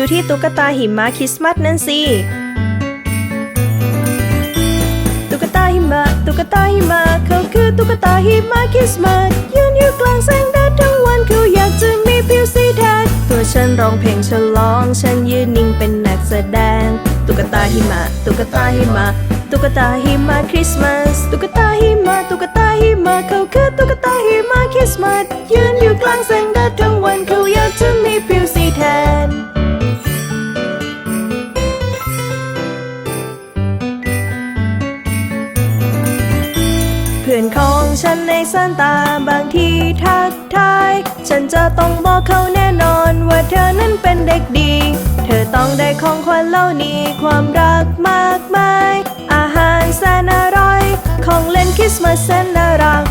ดูที่ตุ๊กตาหิมะคริสต์มาสนั่นสิ ตุ๊กตาหิมะ ตุ๊กตาหิมะ เขาคือตุ๊กตาหิมะคริสต์มาสยืนอยู่กลางแสงแดดทั้งวันเขาอยากจะมีผิวสีแทนตัวฉันร้องเพลงฉลอง ฉันยืนนิ่งเป็นนักแสดง ตุ๊กตาหิมะ ตุ๊กตาหิมะ ตุ๊กตาหิมะคริสต์มาส ตุ๊กตาหิมะ ตุ๊กตาหิมะ เขาคือตุ๊กตาหิมะคริสต์มาสยืนอยู่กลางแสงแดดทั้งวันเขา ฉันจะต้องบอกเขาแน่นอนว่าเธอนั้นเป็นเด็กดี เธอต้องได้ของขวัญเหล่านี้ความรักมากมาย อาหารแสนอร่อย ของเล่นคริสต์มาสแสนน่ารัก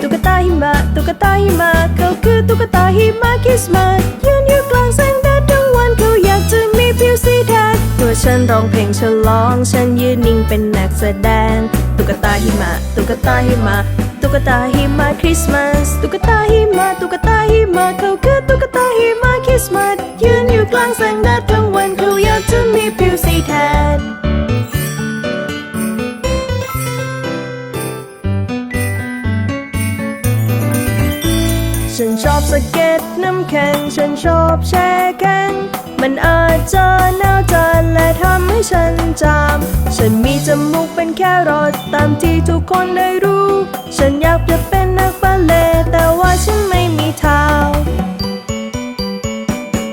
ตุ๊กตาหิมะตุ๊กตาหิมะเขาคือตุ๊กตาหิมะคริสต์มาสยืนอยู่กลางแสงแดดทั้งวันเขาอยากจะมีผิวสีแทนตัวฉันร้องเพลงฉลอง ฉันยืนนิ่งเป็นนักแสดง กตาหิมะ ตุ๊กตาหิมะ ตุ๊กตาหิมะคริสต์มาส ตุ๊กตาหิมะ ตุ๊กตาหิมะ เขาคือตุ๊กตาหิมะคริสต์มาส ยืนอยู่กลางแสงแดดทั้งวันเขาอยากจะมีผิวสีแทนฉันชอบสเก็ตน้ำแข็ง ฉันชอบแช่แข็ง มันอาจจะหนาวจัดและทำให้ฉันจาม ฉันมีจมูกเป็นแค่รอดตามที่ทุกคนได้รู้ ฉันอยากจะเป็นนักบัลเล่ตแต่ว่าฉันไม่มีเท้า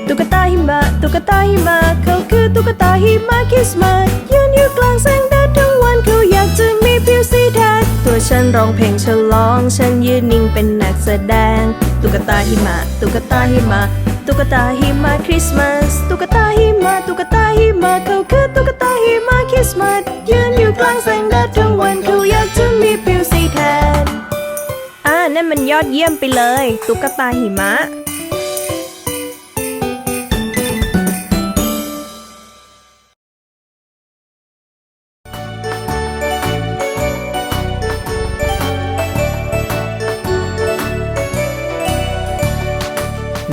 ตุ๊กตาหิมะตุ๊กตาหิมะเขาคือตุ๊กตาหิมะคริสต์มาสยืนอยู่กลางแสงแดดทั้งวันเขาอยากจะมีผิวสีแทนตัวฉันร้องเพลงฉลอง ฉันยืนนิ่งเป็นนักแสดง ตุ๊กตาหิมะตุ๊กตาหิมะ ตุ๊กตาหิมะคริสต์มาสตุ๊กตาหิมะตุ๊กตาหิมะเขาคือตุ๊กตาหิมะคริสต์มาสยืนอยู่กลางแสงแดดทั้งวันเขาอยากจะมีผิวสีแทนอ่านั่นมันยอดเยี่ยมไปเลย ตุ๊กตาหิมะ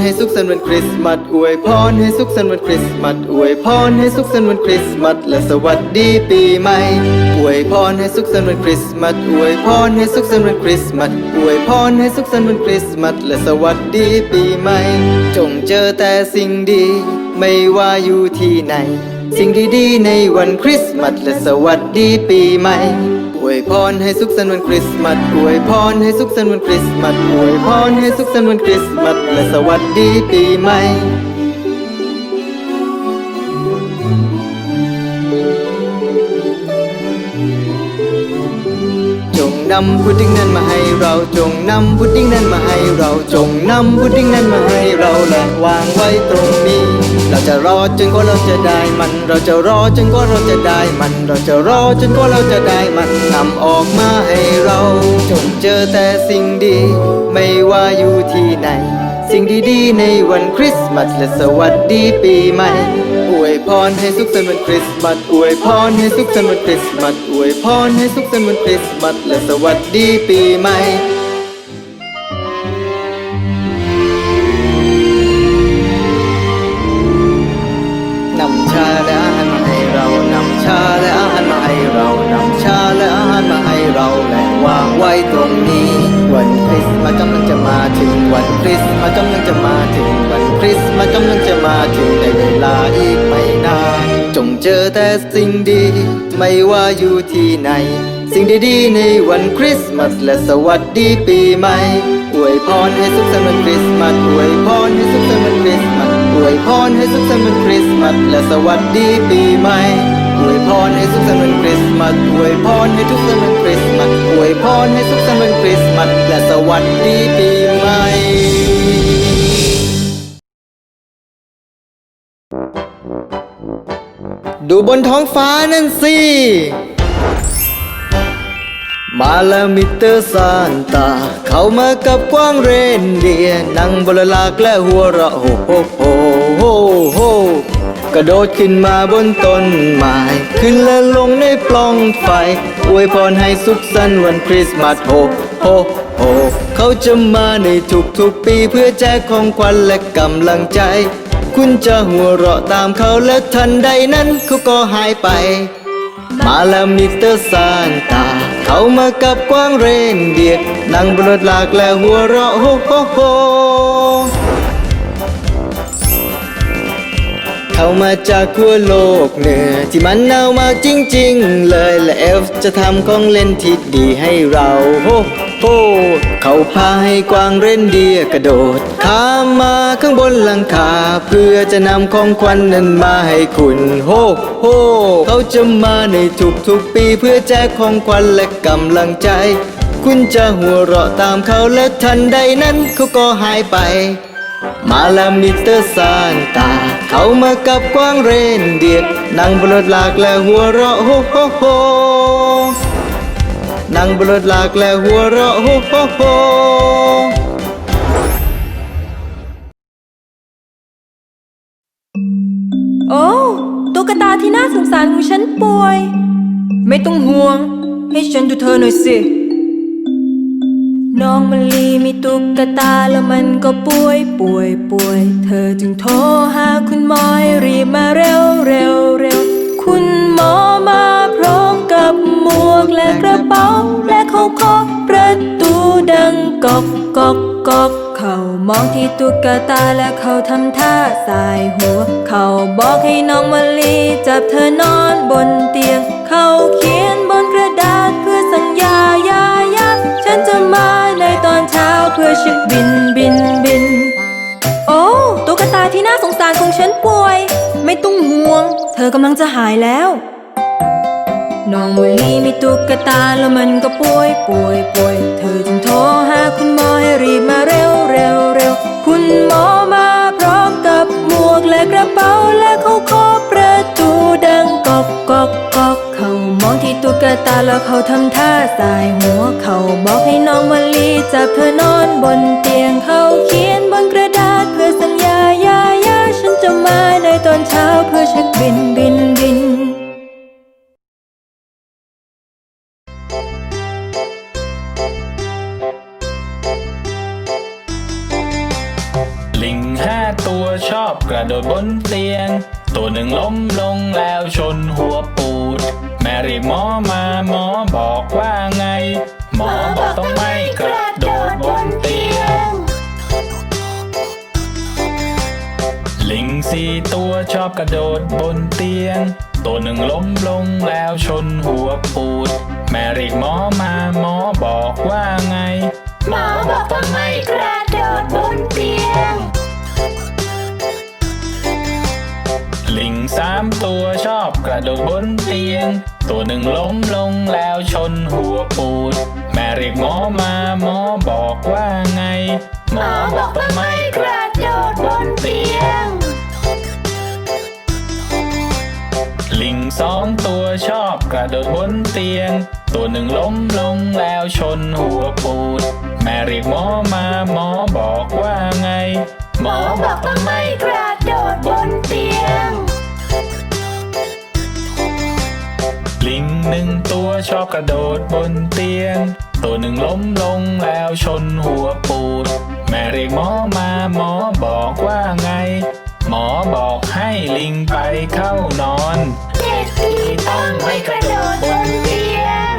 ให้สุขสันต์วันคริสต์มาสอวยพรให้สุขสันต์วันคริสต์มาสอวยพรให้สุขสันต์วันคริสต์มาสและสวัสดีปีใหม่อวยพรให้สุขสันต์วันคริสต์มาสอวยพรให้สุขสันต์วันคริสต์มาสอวยพรให้สุขสันต์วันคริสต์มาสและสวัสดีปีใหม่ จงเจอแต่สิ่งดี ไม่ว่าอยู่ที่ไหน สิ่งดีๆในวันคริสต์มาสและสวัสดีปีใหม่ อวยพรให้สุขสันต์วันคริสต์มาสอวยพรให้สุขสันต์วันคริสต์มาสอวยพรให้สุขสันต์วันคริสต์มาสและสวัสดีปีใหม่ นำพุดดิ้งนั้นมาให้เราจงนำพุดดิ้งนั้นมาให้เราจงนำพุดดิ้งนั้นมาให้เราและวางไว้ตรงนี้ เราจะรอจนกว่าเราจะได้มัน เราจะรอจนกว่าเราจะได้มัน เราจะรอจนกว่าเราจะได้มันนำออกมาให้เราจงเจอแต่สิ่งดี ไม่ว่าอยู่ที่ไหน สิ่งดีๆ ในวันคริสต์มาสและสวัสดีปีใหม่ อวยพรให้สุขสันต์วันคริสต์มาสอวยพรให้สุขสันต์วันคริสต์มาสอวยพรให้สุขสันต์วันคริสต์มาสและสวัสดีปีใหม่นำชาและอาหารมาให้เรานำชาและอาหารมาให้เรานำชาและอาหารมาให้เราและวางไว้ตรงนี้ วันคริสต์มาสกำลังจะมาถึง วันคริสต์มาสกำลังจะมาถึงวันคริสต์มาสกำลังจะมาถึงในเวลาอีกไม่นานจงเจอแต่สิ่งดี ไม่ว่าอยู่ที่ไหน สิ่งดีๆในวันคริสต์มาสและสวัสดีปีใหม่อวยพรให้สุขสันต์วันคริสต์มาสอวยพรให้สุขสันต์วันคริสต์มาสอวยพรให้สุขสันต์วันคริสต์มาสและสวัสดีปีใหม่ อวยพรให้สุขสันต์วันคริสต์มาสอวยพรให้ทุกสันต์วันคริสต์มาสอวยพรให้สุขสันต์วันคริสต์มาสและสวัสดีปีใหม่ดูบนท้องฟ้านั่นสิ มาแล้วมิเตอร์ซานตา เข้ามากับกว้างเรนเดียนั่งบนลากและหัวเราะโฮโฮโฮโฮโฮ กระโดดขึ้นมาบนต้นไม้ขึ้นและลงในปล่องไฟ อวยพรให้สุขสันต์วันคริสต์มาสโฮโฮโฮเขาจะมาในทุกๆปีเพื่อแจกของขวัญและกำลังใจ คุณจะหัวเราะตามเขาและทันใดนั้นเขาก็หายไป มาแล้วมิสเตอร์ซานตา เขามากับกวางเรนเดียร์นั่งบนรถลากและหัวเราะโฮโฮโฮ เขามาจากทั่วโลกเหนือ ที่มันหนาวมากจริง ๆ เลยและเอฟจะทำของเล่นที่ดีให้เราโฮโฮเขาพาให้กวางเรนเดียกระโดดข้ามมาข้างบนหลังคา เพื่อจะนำของขวัญนนั้นมาให้คุณโฮโฮเขาจะมาในทุกๆปีเพื่อแจกของขวัญและกำลังใจ คุณจะหัวเราะตามเขาและทันใดนั้นเขาก็หายไป มาแล้วมิเตอร์ซานตา เขามากับกวางเรนเดียร์นั่งบนรถลากและหัวเราะโฮโฮโฮนั่งบนรถลากและหัวเราะโฮโฮโฮโอ้ตุ๊กตาที่น่าสงสารของฉันป่วย ไม่ต้องห่วง ให้ฉันดูเธอหน่อยสิ น้องมะลีมีตุ๊กตาแล้วมันก็ป่วยป่วยป่วย เธอจึงโทรหาคุณหมอให้รีบมาเร็วเร็วเร็ว คุณหมอมาพร้อมกับหมวกและกระเป๋า และเขาเคาะประตูดังกอกกอกกอกเขามองที่ตุ๊กตาและเขาทำท่าสายหัว เขาบอกให้น้องมะลีจับเธอนอนบนเตียง เขาเขียนบนกระดาษเพื่อสัญญายายา ฉันจะมาในตอนเช้าเพื่อช็คบินบินบิน โอ้ตุ๊กตาที่น่าสงสารของฉันป่วย ไม่ต้องห่วง เธอกำลังจะหายแล้วน้องมลีมีตุ๊กตาแล้วมันก็ป่วยป่วยป่วย เธอจึงโทรหาคุณหมอให้รีบมาเร็วเร็วเร็วคุณหมอมาพร้อมกับหมวกและกระเป๋าและเขาเคาะประตูดังกอกกอกกอกเขามองที่ตุ๊กตาแล้วเขาทำท่าสายหัวเขาบอก จับเธอนอนบนเตียงเขาเขียนบนกระดาษเพื่อสัญญายายาฉันจะมาในตอนเช้าเพื่อเช็คบินบินบินลิงห้าตัวชอบกระโดดบนเตียง ตัวหนึ่งล้มลงแล้วชนหัวปูด แมรี่หมอมาหมอบอกว่าไง หมอบอกต้องไม่กระ สี่ตัวชอบกระโดดบนเตียง ตัวหนึ่งล้มลงแล้วชนหัวปูด แมรี่หมอมาหมอบอกว่าไง หมอบอกต้องไม่กระโดดบนเตียง ลิงสามตัวชอบกระโดดบนเตียง ตัวหนึ่งล้มลงแล้วชนหัวปูด แม่เรียกหมอมาหมอบอกว่าไง หมอบอกต้องไม่กระโดดบนเตียง สองตัวชอบกระโดดบนเตียง ตัวหนึ่งล้มลงแล้วชนหัวปูด แม่เรียกหมอมาหมอบอกว่าไง หมอบอกต้องไม่กระโดดบนเตียง ลิงหนึ่งตัวชอบกระโดดบนเตียง ตัวหนึ่งล้มลงแล้วชนหัวปูด แม่เรียกหมอมาหมอบอกว่าไง มอบอกให้ลิงไปเข้านอนเด็กที่ต้องไม่กระโดดบนเตียง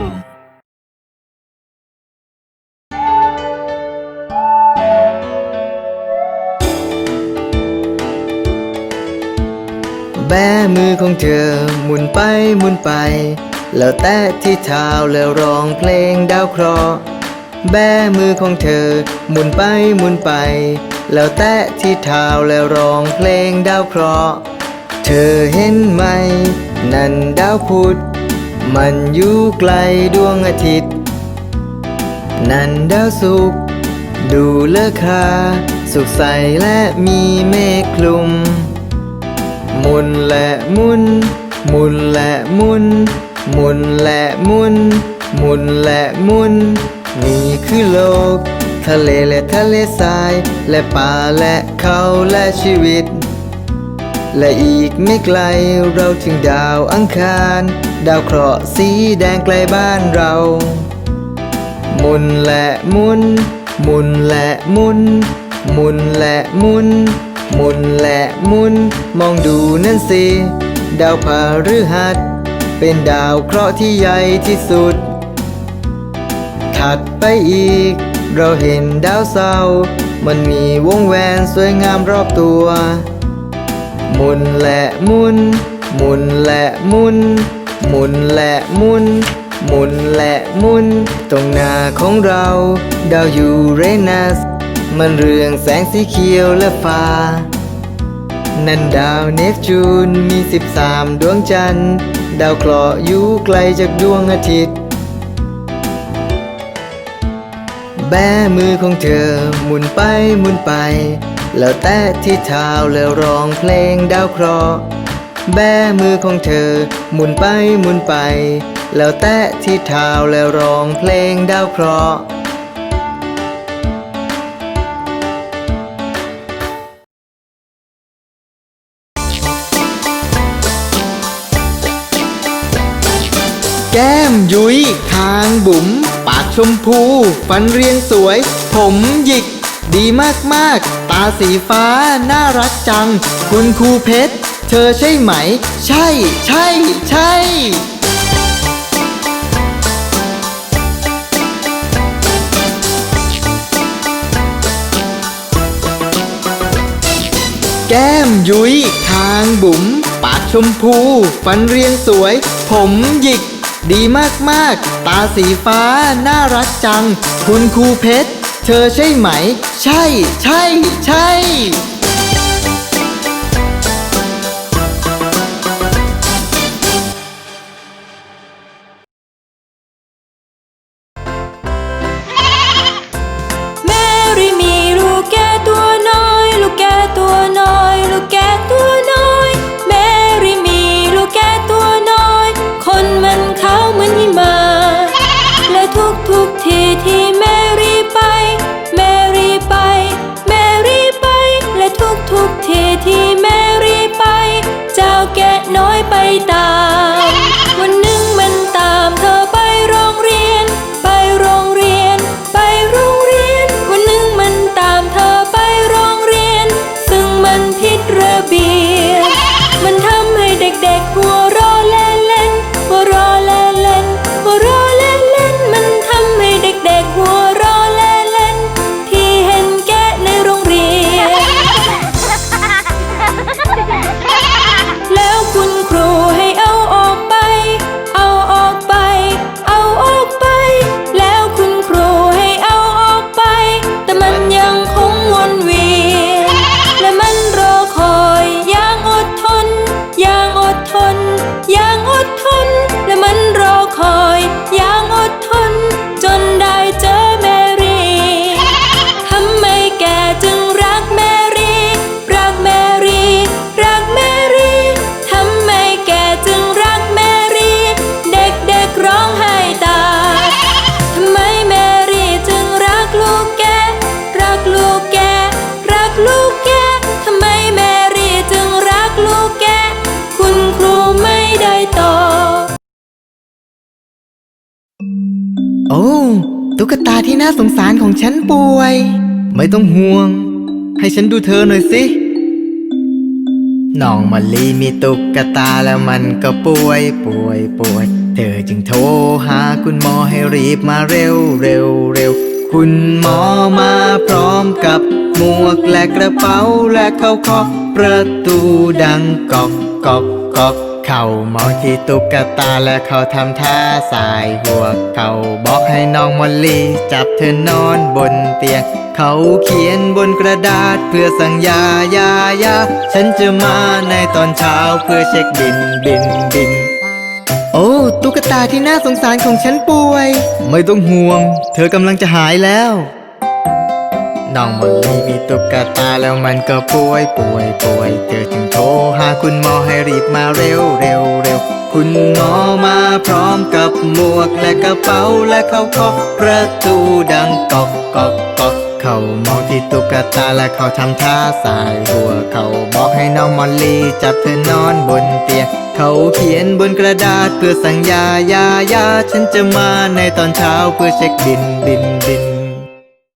บแบมือของเธอหมุนไปหมุนไป แล้วแตะที่เท้าแล้วร้องเพลงดาวเคราะห์แบมือของเธอหมุนไปหมุนไป แล้วแตะที่เท้าแล้วร้องเพลงดาวเคราะห์ เธอเห็นไหม นั่นดาวพุธ มันอยู่ไกลดวงอาทิตย์ นั่นดาวสุกร์ดูเลอคา สุขใสและมีเมฆคลุมหมุนและมุนหมุนและมุนหมุนและมุนหมุนและมุน นี่คือโลก ทะเลและทะเลทราย และป่าและเขาและชีวิต และอีกไม่ไกลเราถึงดาวอังคาร ดาวเคราะห์สีแดงไกลบ้านเราหมุนและหมุนหมุนและหมุนหมุนและหมุนหมุนและหมุน มองดูนั่นสิ ดาวพฤหัส เป็นดาวเคราะห์ที่ใหญ่ที่สุด ถัดไปอีก เราเห็นดาวเสาร์มันมีวงแหวนสวยงามรอบตัว หมุนและหมุน หมุนและหมุน หมุนและหมุน หมุนและหมุน ตรงหน้าของเราดาวยูเรนัส มันเรืองแสงสีเขียวและฟ้า นั่นดาวเนปจูนมี 13 ดวงจันทร์ ดาวเคราะห์อยู่ไกลจากดวงอาทิตย์ แบมือของเธอหมุนไปหมุนไป แล้วแตะที่เท้าแล้วร้องเพลงดาวเคราะห์แบมือของเธอหมุนไปหมุนไป แล้วแตะที่เท้าแล้วร้องเพลงดาวเคราะห์แก้มยุ้ยคางบุ๋ม ชมพู ฟันเรียงสวย ผมหยิก ดีมากๆ ตาสีฟ้า น่ารักจัง คุณครูเพชร เธอใช่ไหม ใช่ ใช่ ใช่แก้มยุ้ยคางบุ๋ม ปากชมพู ฟันเรียงสวย ผมหยิก ดีมากๆ ตาสีฟ้า น่ารักจัง คุณครูเพชร เธอใช่ไหม ใช่ ใช่ ใช่ ตา น่าสงสารของฉันป่วย ไม่ต้องห่วง ให้ฉันดูเธอหน่อยสิน้องมาลีมีตุ๊กตาแล้วมันก็ป่วยป่วยป่วย เธอจึงโทรหาคุณหมอให้รีบมาเร็วเร็วเร็วคุณหมอมาพร้อมกับหมวกและกระเป๋าและเขาเคาะประตูดังกอกกอกกอก เขามองที่ตุ๊กตาและเขาทำท่าสายหัว เขาบอกให้น้องมอลลี่ จับเธอนอนบนเตียง เขาเขียนบนกระดาษเพื่อสั่งยายายาฉันจะมาในตอนเช้าเพื่อเช็คบินบินบิน โอ้ตุ๊กตาที่น่าสงสารของฉันป่วย ไม่ต้องห่วง เธอกำลังจะหายแล้ว น้องมอลลี่มีตุ๊กตาแล้วมันก็ป่วยป่วยป่วย เธอจึงโทรหาคุณหมอให้รีบมาเร็วเร็วเร็วคุณหมอมาพร้อมกับหมวกและกระเป๋าและเขาเคาะประตูดังกอกกอกกอกเขามองที่ตุ๊กตาและเขาทำท่าสายหัว เขาบอกให้น้องมอลลี่จับเธอนอนบนเตียงเขาเขียนบนกระดาษเพื่อสั่งยายายาฉันจะมาในตอนเช้าเพื่อเช็คบินบินบิน